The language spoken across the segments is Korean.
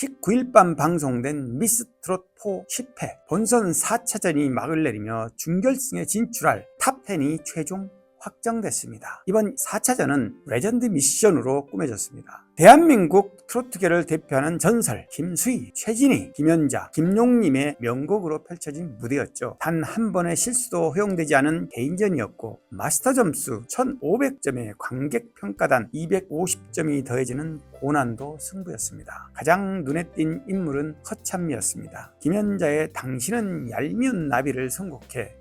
19일 밤 방송된 미스트롯 4 10회 본선 4차전이 막을 내리며 준결승에 진출할 탑10이 최종 확정됐습니다. 이번 4차전은 레전드 미션으로 꾸며졌습니다. 대한민국 트로트계를 대표하는 전설 김수희, 최진희, 김연자, 김용님의 명곡으로 펼쳐진 무대였죠. 단 한 번의 실수도 허용되지 않은 개인전이었고 마스터 점수 1500점에 관객 평가단 250점이 더해지는 고난도 승부였습니다. 가장 눈에 띈 인물은 허참미였습니다. 김연자의 당신은 얄미운 나비를 선곡해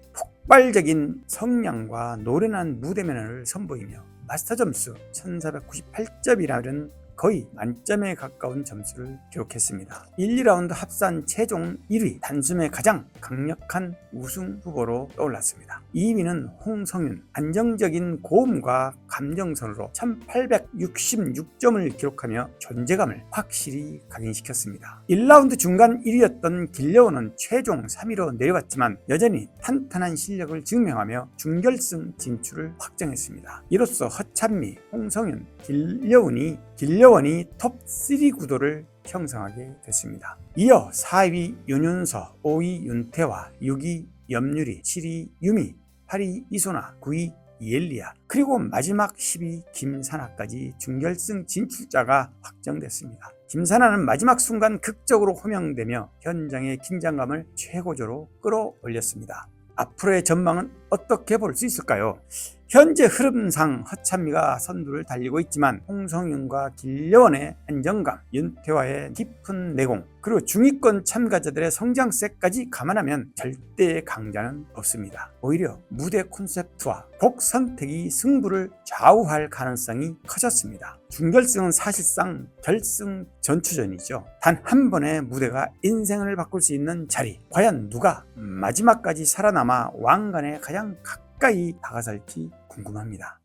폭발적인 성량과 노련한 무대 매너를 선보이며 마스터 점수 1498점이라는 거의 만점에 가까운 점수를 기록했습니다. 1, 2라운드 합산 최종 1위, 단숨에 가장 강력한 우승 후보로 떠올랐습니다. 2위는 홍성윤, 안정적인 고음과 감정선으로 1866점을 기록하며 존재감을 확실히 각인시켰습니다. 1라운드 중간 1위였던 길려원은 최종 3위로 내려갔지만 여전히 탄탄한 실력을 증명하며 준결승 진출을 확정했습니다. 이로써 허찬미, 홍성윤, 길려운이 길려원이 톱3 구도를 형성하게 됐습니다. 이어 4위 윤윤서, 5위 윤태화, 6위 염유리, 7위 유미, 8위 이소나, 9위 이엘리아, 그리고 마지막 10위 김사나까지 준결승 진출자가 확정됐습니다. 김사나는 마지막 순간 극적으로 호명되며 현장의 긴장감을 최고조로 끌어올렸습니다. 앞으로의 전망은 어떻게 볼 수 있을까요? 현재 흐름상 허찬미가 선두를 달리고 있지만 홍성윤과 길려원의 안정감, 윤태화의 깊은 내공, 그리고 중위권 참가자들의 성장세까지 감안하면 절대의 강자는 없습니다. 오히려 무대 콘셉트와 곡 선택이 승부를 좌우할 가능성이 커졌습니다. 준결승은 사실상 결승 전투전이죠. 단 한 번의 무대가 인생을 바꿀 수 있는 자리. 과연 누가 마지막까지 살아남아 왕관에 가장 가까이 다가설지 궁금합니다.